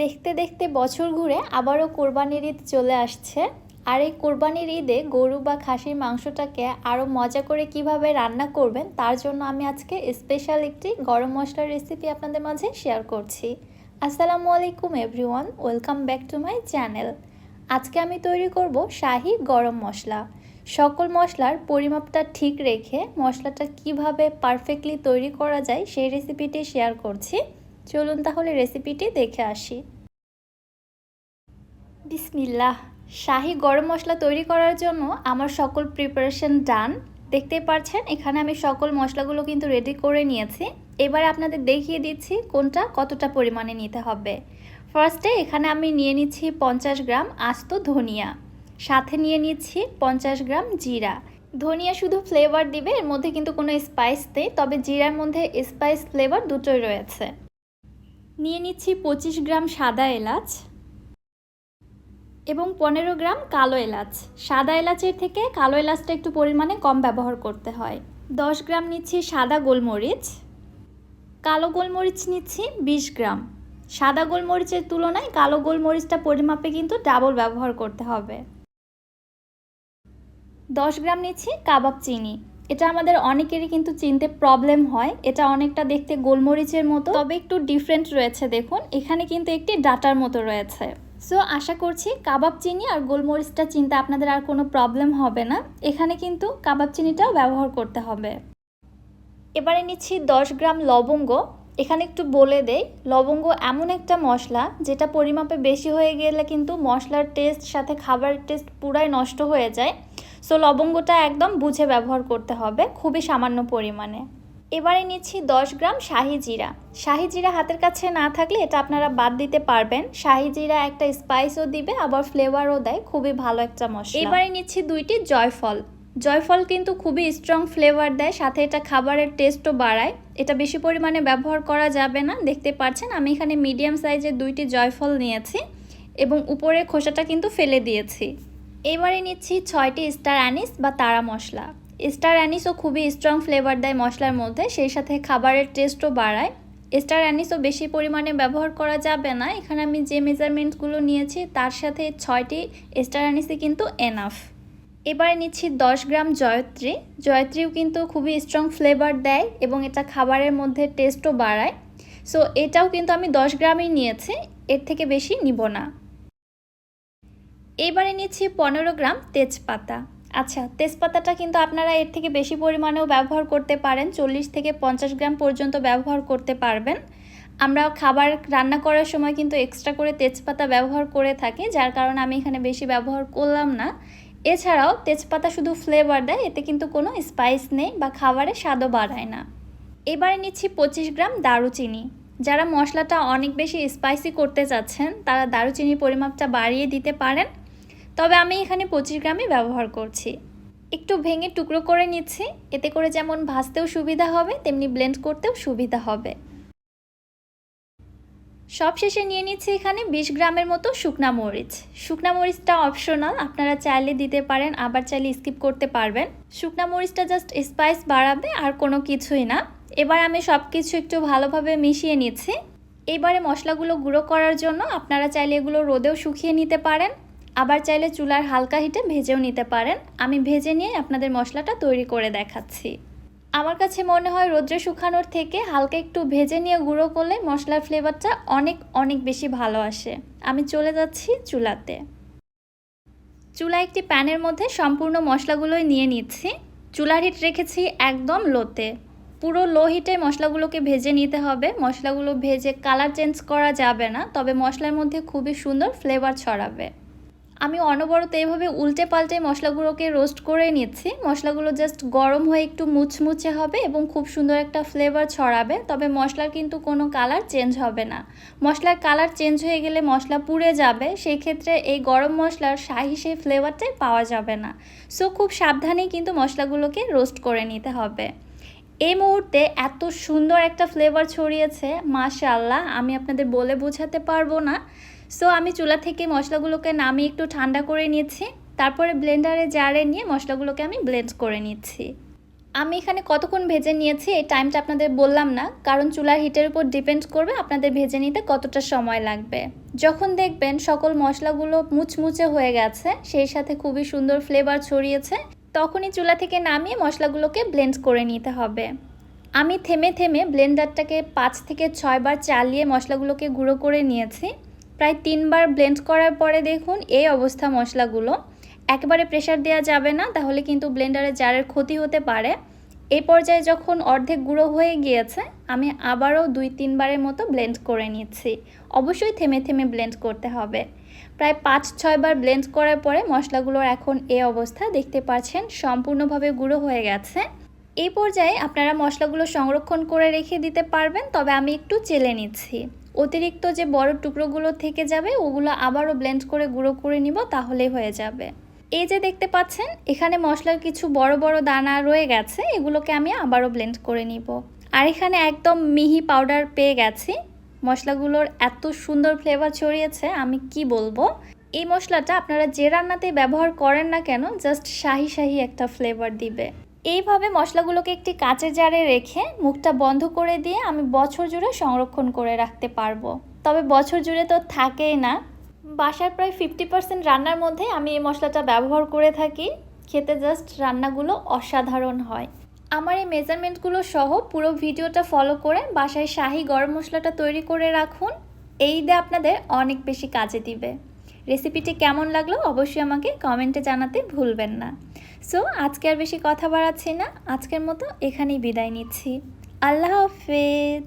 দেখতে দেখতে বছর ঘুরে আবারও কোরবানির ঈদ চলে আসছে। আর এই কোরবানির ঈদে গরু বা খাসির মাংসটাকে আরও মজা করে কীভাবে রান্না করবেন, তার জন্য আমি আজকে স্পেশাল একটি গরম মশলার রেসিপি আপনাদের মাঝে শেয়ার করছি। আসসালামু আলাইকুম everyone welcome back to my channel আজকে আমি তৈরি করব শাহি গরম মশলা। সকল মশলার পরিমাপটা ঠিক রেখে মশলাটা কীভাবে পারফেক্টলি তৈরি করা যায় সেই রেসিপিটি শেয়ার করছি। চলুন তাহলে রেসিপিটি দেখে আসি। বিসমিল্লাহ, শাহি গরম মশলা তৈরি করার জন্য আমার সকল প্রিপারেশন ডান দেখতেই পারছেন, এখানে আমি সকল মশলাগুলো কিন্তু রেডি করে নিয়েছি। এবার আপনাদের দেখিয়ে দিচ্ছি কোনটা কতটা পরিমাণে নিতে হবে। ফার্স্টে এখানে আমি নিয়ে নিচ্ছি পঞ্চাশ গ্রাম আস্ত ধনিয়া। সাথে নিয়ে নিচ্ছি পঞ্চাশ গ্রাম জিরা। ধনিয়া শুধু ফ্লেভার দিবে, এর মধ্যে কিন্তু কোনো স্পাইস নেই, তবে জিরার মধ্যে স্পাইস ফ্লেভার দুটোই রয়েছে। নিয়ে নিচ্ছি পঁচিশ গ্রাম সাদা এলাচ এবং পনেরো গ্রাম কালো এলাচ। সাদা এলাচের থেকে কালো এলাচটা একটু পরিমাণে কম ব্যবহার করতে হয়। দশ গ্রাম নিচ্ছি সাদা গোলমরিচ। কালো গোলমরিচ নিচ্ছি বিশ গ্রাম। সাদা গোলমরিচের তুলনায় কালো গোলমরিচটা পরিমাপে কিন্তু ডাবল ব্যবহার করতে হবে। দশ গ্রাম নিচ্ছি কাবাব চিনি। এটা আমাদের অনেকেরই কিন্তু চিনতে প্রবলেম হয়। এটা অনেকটা দেখতে গোলমরিচের মতো। তবে একটু ডিফারেন্ট রয়েছে, দেখুন। এখানে কিন্তু একটি ডাটার মতো রয়েছে। সো আশা করছি কাবাব চিনি আর গোলমরিচটা চিনতে আপনাদের আর কোনো প্রবলেম হবে না। এখানে কিন্তু কাবাব চিনিটাও ব্যবহার করতে হবে। এবারে নিচ্ছি দশ গ্রাম লবঙ্গ। এখানে একটু বলে দেই, লবঙ্গ এমন একটা মশলা যেটা পরিমাপে বেশি হয়ে গেলে কিন্তু মশলার টেস্ট সাথে খাবারের টেস্ট পুরাই নষ্ট হয়ে যায়। সো লবঙ্গটা একদম বুঝে ব্যবহার করতে হবে খুবই সামান্য পরিমাণে। এবারে নিচ্ছি দশ গ্রাম শাহি জিরা। শাহি জিরা হাতের কাছে না থাকলে এটা আপনারা বাদ দিতে পারবেন। শাহি জিরা একটা স্পাইসও দিবে, আবার ফ্লেভারও দেয়। খুবই ভালো একটা মশলা। এবারে নিচ্ছি দুইটি জয়ফল। জয়ফল কিন্তু খুবই স্ট্রং ফ্লেভার দেয়, সাথে এটা খাবারের টেস্টও বাড়ায়। এটা বেশি পরিমাণে ব্যবহার করা যাবে না, দেখতে পাচ্ছেন। আমি এখানে মিডিয়াম সাইজের দুইটি জয়ফল নিয়েছি এবং উপরের খোসাটা কিন্তু ফেলে দিয়েছি। এবারে নিচ্ছি ছয়টি স্টার অ্যানিস বা তারা মশলা। স্টার অ্যানিসও খুবই স্ট্রং ফ্লেভার দেয় মশলার মধ্যে, সেই সাথে খাবারের টেস্টও বাড়ায়। স্টার অ্যানিসও বেশি পরিমাণে ব্যবহার করা যাবে না, এখানে আমি যে মেজারমেন্টগুলো নিয়েছি, তার সাথে ছয়টি স্টার অ্যানিসই কিন্তু এনাফ এবারে নিচ্ছি দশ গ্রাম জয়ত্রী। জয়ত্রীও কিন্তু খুবই স্ট্রং ফ্লেভার দেয় এবং এটা খাবারের মধ্যে টেস্টও বাড়ায়। সো এটাও কিন্তু আমি দশ গ্রামই নিয়েছি, এর থেকে বেশি নিব না। এবারে নিচ্ছি পনেরো গ্রাম তেজপাতা। আচ্ছা তেজপাতাটা কিন্তু আপনারা এর থেকে বেশি পরিমাণেও ব্যবহার করতে পারেন, চল্লিশ থেকে পঞ্চাশ গ্রাম পর্যন্ত ব্যবহার করতে পারবেন। আমরা খাবার রান্না করার সময় কিন্তু এক্সট্রা করে তেজপাতা ব্যবহার করে থাকি, যার কারণে আমি এখানে বেশি ব্যবহার করলাম না। এছাড়াও তেজপাতা শুধু ফ্লেভার দেয়, এতে কিন্তু কোনো স্পাইস নেই বা খাবারে স্বাদও বাড়ায় না। এবারে নিচ্ছি পঁচিশ গ্রাম দারুচিনি। যারা মশলাটা অনেক বেশি স্পাইসি করতে চাচ্ছেন, তারা দারুচিনির পরিমাপটা বাড়িয়ে দিতে পারেন। তবে আমি এখানে পঁচিশ গ্রামই ব্যবহার করছি। একটু ভেঙে টুকরো করে নিচ্ছি, এতে করে যেমন ভাজতেও সুবিধা হবে, তেমনি ব্লেন্ড করতেও সুবিধা হবে। সব শেষে নিয়ে নিচ্ছি এখানে বিশ গ্রামের মতো শুকনা মরিচ। শুকনা মরিচটা অপশনাল আপনারা চাইলে দিতে পারেন, আবার চাইলে স্কিপ করতে পারবেন। শুকনা মরিচটা জাস্ট স্পাইস বাড়াবে আর কোনো কিছুই না। এবার আমি সব কিছু একটু ভালোভাবে মিশিয়ে নিচ্ছি। এবারে মশলাগুলো গুঁড়ো করার জন্য আপনারা চাইলে এগুলো রোদেও শুকিয়ে নিতে পারেন। আবার চাইলে চুলার হালকা হিটে ভেজেও নিতে পারেন। আমি ভেজে নিয়ে আপনাদের মশলাটা তৈরি করে দেখাচ্ছি। আমার কাছে মনে হয় রোদ্রে শুকানোর থেকে হালকা একটু ভেজে নিয়ে গুঁড়ো করলে মশলার ফ্লেভারটা অনেক অনেক বেশি ভালো আসে। আমি চলে যাচ্ছি চুলাতে। চুলা একটি প্যানের মধ্যে সম্পূর্ণ মশলাগুলোই নিয়ে নিচ্ছি। চুলার হিট রেখেছি একদম লোতে। পুরো লো হিটে মশলাগুলোকে ভেজে নিতে হবে। মশলাগুলো ভেজে কালার চেঞ্জ করা যাবে না, তবে মশলার মধ্যে খুবই সুন্দর ফ্লেভার ছড়াবে। আমি অনবরত এভাবে উল্টে পাল্টে মশলাগুলোকে রোস্ট করে নিচ্ছি। মশলাগুলো জাস্ট গরম হয়ে একটু মুচমুচে হবে এবং খুব সুন্দর একটা ফ্লেভার ছড়াবে, তবে মশলার কিন্তু কোনো কালার চেঞ্জ হবে না। মশলার কালার চেঞ্জ হয়ে গেলে মশলা পুড়ে যাবে, সেই ক্ষেত্রে এই গরম মশলার শাহি সেই ফ্লেভারটাই পাওয়া যাবে না। সো খুব সাবধানেই কিন্তু মশলাগুলোকে রোস্ট করে নিতে হবে। এই মুহূর্তে এত সুন্দর একটা ফ্লেভার ছড়িয়েছে মাশাল্লাহ আমি আপনাদের বলে বোঝাতে পারব না। সো আমি চুলা থেকে মশলাগুলোকে নামিয়ে একটু ঠান্ডা করে নিয়েছি। তারপরে ব্লেন্ডারে জারে নিয়ে মশলাগুলোকে আমি ব্লেন্ড করে নিচ্ছি। আমি এখানে কতক্ষণ ভেজে নিয়েছি এই টাইমটা আপনাদের বললাম না, কারণ চুলার হিটের উপর ডিপেন্ড করবে আপনাদের ভেজে নিতে কতটা সময় লাগবে। যখন দেখবেন সকল মশলাগুলো মুচমুচে হয়ে গেছে, সেই সাথে খুবই সুন্দর ফ্লেভার ছড়িয়েছে, তখনই চুলা থেকে নামিয়ে মশলাগুলোকে ব্লেন্ড করে নিতে হবে। আমি থেমে থেমে ব্লেন্ডারটাকে পাঁচ থেকে ছয়বার চালিয়ে মশলাগুলোকে গুঁড়ো করে নিয়েছি। প্রায় তিনবার ব্লেন্ড করার পরে দেখুন এই অবস্থা মশলাগুলো। একেবারে প্রেশার দেওয়া যাবে না, তাহলে কিন্তু ব্লেন্ডারে জারের ক্ষতি হতে পারে। এই পর্যায়ে যখন অর্ধেক গুঁড়ো হয়ে গিয়েছে, আমি আবারও দুই তিনবারের মতো ব্লেন্ড করে নিচ্ছি। অবশ্যই থেমে থেমে ব্লেন্ড করতে হবে। প্রায় পাঁচ, ছয়বার ব্লেন্ড করার পরে মশলাগুলোর এখন এ অবস্থা দেখতে পাচ্ছেন সম্পূর্ণভাবে গুঁড়ো হয়ে গেছে। এই পর্যায়ে আপনারা মশলাগুলো সংরক্ষণ করে রেখে দিতে পারবেন, তবে আমি একটু চেলে নিচ্ছি। অতিরিক্ত যে বড় টুকরোগুলো থেকে যাবে, ওগুলো আবারও ব্লেন্ড করে গুঁড়ো করে নিব, তাহলেই হয়ে যাবে। এই যে দেখতে পাচ্ছেন, এখানে মশলার কিছু বড় বড় দানা রয়ে গেছে, এগুলোকে আমি আবারও ব্লেন্ড করে নিব। আর এখানে একদম মিহি পাউডার পেয়ে গেছি। মশলাগুলোর এত সুন্দর ফ্লেভার ছড়িয়েছে, আমি কি বলব? এই মশলাটা আপনারা যে রান্নাতেই ব্যবহার করেন না কেন জাস্ট শাহি শাহি একটা ফ্লেভার দিবে। এইভাবে মশলাগুলোকে একটি কাঁচের জারে রেখে মুখটা বন্ধ করে দিয়ে আমি বছর জুড়ে সংরক্ষণ করে রাখতে পারব। তবে বছর জুড়ে তো থাকেই না। বাসার প্রায় ফিফটি পার্সেন্ট রান্নার মধ্যে আমি এই মশলাটা ব্যবহার করে থাকি। খেতে জাস্ট রান্নাগুলো অসাধারণ হয়। আমার এই মেজারমেন্টগুলো সহ পুরো ভিডিওটা ফলো করে বাসায় শাহি গরম মশলাটা তৈরি করে রাখুন। এই ঈদে আপনাদের অনেক বেশি কাজে দিবে। রেসিপিটি কেমন লাগল অবশ্যই আমাকে কমেন্টে জানাতে ভুলবেন না। সো আজকে আর বেশি কথা বাড়াচ্ছি না। আজকের মতো এখানেই বিদায় নিচ্ছি। আল্লাহ হাফেজ।